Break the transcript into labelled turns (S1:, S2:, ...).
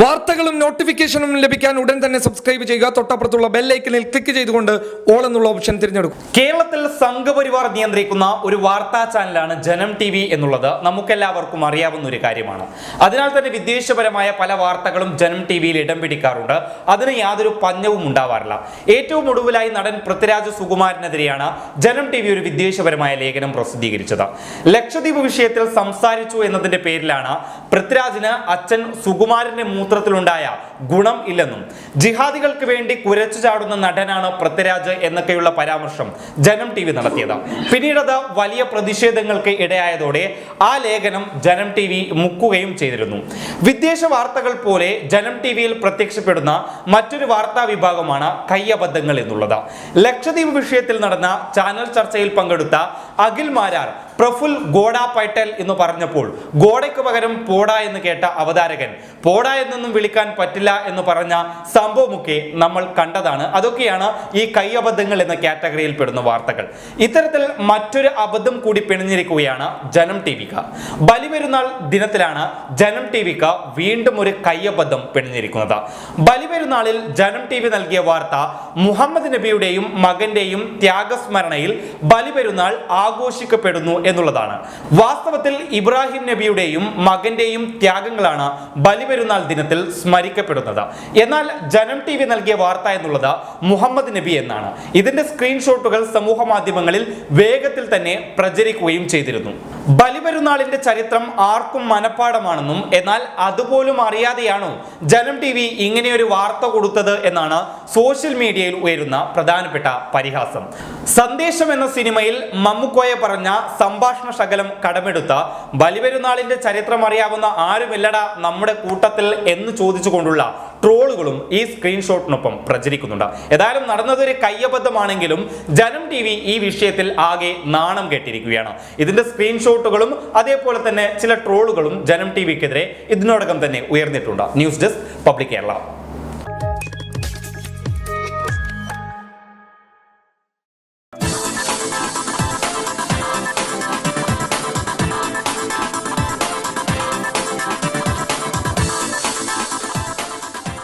S1: വാർത്തകളും നോട്ടിഫിക്കേഷനും ലഭിക്കാൻ ഉടൻ തന്നെ സബ്സ്ക്രൈബ് ചെയ്യുക. തൊട്ടപ്പുറത്തുള്ള ബെല്ലൈക്കനിൽ ക്ലിക്ക് ചെയ്തുകൊണ്ട് ഓൾ എന്നുള്ള ഓപ്ഷൻ തിരഞ്ഞെടുക്കും.
S2: കേരളത്തിൽ സംഘപരിവാർ നിയന്ത്രിക്കുന്ന ഒരു വാർത്താ ചാനലാണ് ജനം ടി വി എന്നുള്ളത് നമുക്കെല്ലാവർക്കും അറിയാവുന്ന ഒരു കാര്യമാണ്. അതിനാൽ തന്നെ വിദ്വേഷപരമായ പല വാർത്തകളും ജനം ടി വിയിൽ ഇടം പിടിക്കാറുണ്ട്. അതിന് യാതൊരു പഞ്ഞവും ഉണ്ടാവാറില്ല. ഏറ്റവും ഒടുവിലായി നടൻ പൃഥ്വിരാജ് സുകുമാരനെതിരെയാണ് ജനം ടി വി ഒരു വിദ്വേഷപരമായ ലേഖനം പ്രസിദ്ധീകരിച്ചത്. ലക്ഷദ്വീപ് വിഷയത്തിൽ സംസാരിച്ചു എന്നതിന്റെ പേരിലാണ് പൃഥ്വിരാജിന് അച്ഛൻ സുകുമാരന്റെ മൂത്രത്തിലുണ്ടായ ഗുണം ഇല്ലെന്നും ജിഹാദികൾക്ക് വേണ്ടി കുരച്ചു ചാടുന്ന നടനാണ് പൃഥ്വിരാജ് എന്നൊക്കെയുള്ള പരാമർശം ജനം ടി വി നടത്തിയത്. പിന്നീടത് വലിയ പ്രതിഷേധങ്ങൾക്ക് ഇടയായതോടെ ആ ലേഖനം ജനം ടി വി മുക്കുകയും ചെയ്തിരുന്നു. വിദേശ വാർത്തകൾ പോലെ ജനം ടി വിയിൽ പ്രത്യക്ഷപ്പെടുന്ന മറ്റൊരു വാർത്താ വിഭാഗമാണ് കയ്യബദ്ധങ്ങൾ എന്നുള്ളത്. ലക്ഷദ്വീപ് വിഷയത്തിൽ നടന്ന ചാനൽ ചർച്ചയിൽ പങ്കെടുത്ത അഖിൽ മാരാർ പ്രഫുൽ ഗോഡ പൈട്ടൽ എന്ന് പറഞ്ഞപ്പോൾ ഗോഡയ്ക്ക് പകരം പോട എന്ന് കേട്ട അവതാരകൻ. പോട എന്നൊന്നും വിളിക്കാൻ പറ്റില്ല എന്ന് പറഞ്ഞ സംഭവമൊക്കെ നമ്മൾ കണ്ടതാണ്. അതൊക്കെയാണ് ഈ കൈ അബദ്ധങ്ങൾ എന്ന കാറ്റഗറിയിൽ പെടുന്ന വാർത്തകൾ. ഇത്തരത്തിൽ മറ്റൊരു അബദ്ധം കൂടി പിണിഞ്ഞിരിക്കുകയാണ് ജനം ടി വിക്ക് ബലിപെരുന്നാൾ ദിനത്തിലാണ് ജനം ടി വിക്ക് വീണ്ടും ഒരു കയ്യബദ്ധം പിണിഞ്ഞിരിക്കുന്നത്. ബലിപെരുന്നാളിൽ ജനം ടി വി നൽകിയ വാർത്ത മുഹമ്മദ് നബിയുടെയും മകന്റെയും ത്യാഗസ്മരണയിൽ ബലിപെരുന്നാൾ ആഘോഷിക്കപ്പെടുന്നു എന്നുള്ളതാണ്. വാസ്തവത്തിൽ ഇബ്രാഹിം നബിയുടെയും മകന്റെയും ത്യാഗങ്ങളാണ് ബലിപെരുന്നാൾ ദിനത്തിൽ സ്മരിക്കപ്പെടുന്നത്. എന്നാൽ ജനം ടി വി നൽകിയ വാർത്ത എന്നുള്ളത് മുഹമ്മദ് നബി എന്നാണ്. ഇതിന്റെ സ്ക്രീൻഷോട്ടുകൾ സമൂഹ മാധ്യമങ്ങളിൽ വേഗത്തിൽ തന്നെ പ്രചരിക്കുകയും ചെയ്തിരുന്നു. ബലിപെരുന്നാളിന്റെ ചരിത്രം ആർക്കും മനഃപ്പാടമാണെന്നും എന്നാൽ അതുപോലും അറിയാതെയാണോ ജനം ടി വി ഇങ്ങനെയൊരു വാർത്ത കൊടുത്തത് എന്നാണ് സോഷ്യൽ മീഡിയയിൽ ഉയരുന്ന പ്രധാനപ്പെട്ട പരിഹാസം. സന്ദേശം എന്ന സിനിമയിൽ മമ്മുക്കോയെ പറഞ്ഞ സംഭാഷണ ശകലം കടമെടുത്ത ബലിപെരുന്നാളിന്റെ ചരിത്രം അറിയാവുന്ന ആരുമില്ലട നമ്മുടെ കൂട്ടത്തിൽ എന്ന് ചോദിച്ചുകൊണ്ടുള്ള ട്രോളുകളും ഈ സ്ക്രീൻഷോട്ടിനൊപ്പം പ്രചരിക്കുന്നുണ്ട്. ഏതായാലും നടന്നതൊരു കയ്യബദ്ധമാണെങ്കിലും ജനം ടി വി ഈ വിഷയത്തിൽ ആകെ നാണം കെട്ടിരിക്കുകയാണ് ഇതിന്റെ സ്ക്രീൻഷോട്ടുകളും അതേപോലെ തന്നെ ചില ട്രോളുകളും ജനം ടി വിക്കെതിരെ ഇതിനോടകം തന്നെ ഉയർന്നിട്ടുണ്ട്. News desk public Kerala.